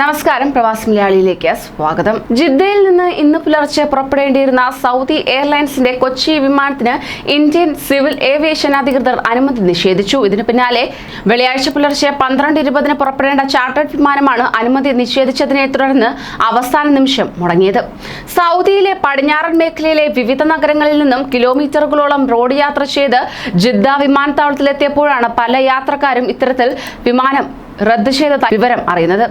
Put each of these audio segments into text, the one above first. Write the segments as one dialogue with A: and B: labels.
A: നമസ്കാരം പ്രവാസി മലയാളിയിലേക്ക് സ്വാഗതം. ജിദ്ദയിൽ നിന്ന് ഇന്ന് പുലർച്ചെ പുറപ്പെടേണ്ടിയിരുന്ന സൗദി എയർലൈൻസിന്റെ കൊച്ചി വിമാനത്തിന് ഇന്ത്യൻ സിവിൽ ഏവിയേഷൻ അധികൃതർ അനുമതി നിഷേധിച്ചു. ഇതിനു പിന്നാലെ വെള്ളിയാഴ്ച പുലർച്ചെ പന്ത്രണ്ട് ഇരുപതിന് പുറപ്പെടേണ്ട ചാർട്ടേഡ് വിമാനമാണ് അനുമതി നിഷേധിച്ചതിനെ തുടർന്ന് അവസാന നിമിഷം മുടങ്ങിയത്. സൗദിയിലെ പടിഞ്ഞാറൻ മേഖലയിലെ വിവിധ നഗരങ്ങളിൽ നിന്നും കിലോമീറ്ററുകളോളം റോഡ് യാത്ര ചെയ്ത് ജിദ്ദ വിമാനത്താവളത്തിലെത്തിയപ്പോഴാണ് പല യാത്രക്കാരും ഇത്തരത്തിൽ വിമാനം റദ്ദ് ചെയ്ത വിവരം അറിയുന്നത്.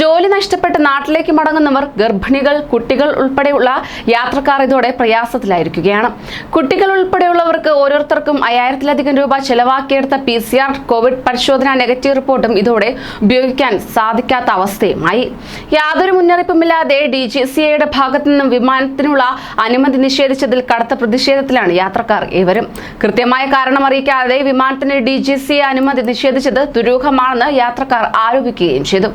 A: ജോലി നഷ്ടപ്പെട്ട് നാട്ടിലേക്ക് മടങ്ങുന്നവർ ഗർഭിണികൾ കുട്ടികൾ ഉൾപ്പെടെയുള്ള യാത്രക്കാർ ഇതോടെ പ്രയാസത്തിലായിരിക്കുകയാണ്. കുട്ടികൾ ഉൾപ്പെടെയുള്ളവർക്ക് ഓരോരുത്തർക്കും അയ്യായിരത്തിലധികം രൂപ ചെലവാക്കിയെടുത്ത പി സി ആർ കോവിഡ് പരിശോധന നെഗറ്റീവ് റിപ്പോർട്ടും ഇതോടെ ഉപയോഗിക്കാൻ സാധിക്കാത്ത അവസ്ഥയുമായി. യാതൊരു മുന്നറിയിപ്പുമില്ലാതെ ഡി ജി സി എയുടെ ഭാഗത്തു നിന്നും വിമാനത്തിനുള്ള അനുമതി നിഷേധിച്ചതിൽ കടുത്ത പ്രതിഷേധത്തിലാണ് യാത്രക്കാർ ഏവരും. കൃത്യമായ കാരണം അറിയിക്കാതെ വിമാനത്തിന് ഡി ജി സി അനുമതി നിഷേധിച്ചത് ദുരൂഹമാണെന്ന് യാത്രക്കാർ ആരോപിക്കുകയും ചെയ്തു.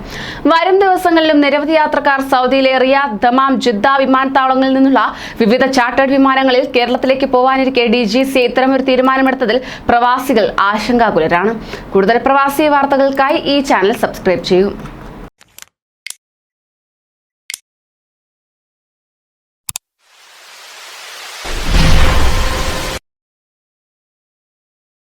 A: വരും ദിവസങ്ങളിലും നിരവധി യാത്രക്കാർ സൗദിയിലെ റിയാദ് ദമാം ജിദ്ദ വിമാനത്താവളങ്ങളിൽ നിന്നുള്ള വിവിധ ചാർട്ടേഡ് വിമാനങ്ങളിൽ കേരളത്തിലേക്ക് പോകാനിരിക്കെ ഡി ജി സി ഇത്തരമൊരു തീരുമാനമെടുത്തതിൽ പ്രവാസികൾ ആശങ്കാകുലരാണ്. കൂടുതൽ പ്രവാസി വാർത്തകൾക്കായി ഈ ചാനൽ സബ്സ്ക്രൈബ് ചെയ്യൂ.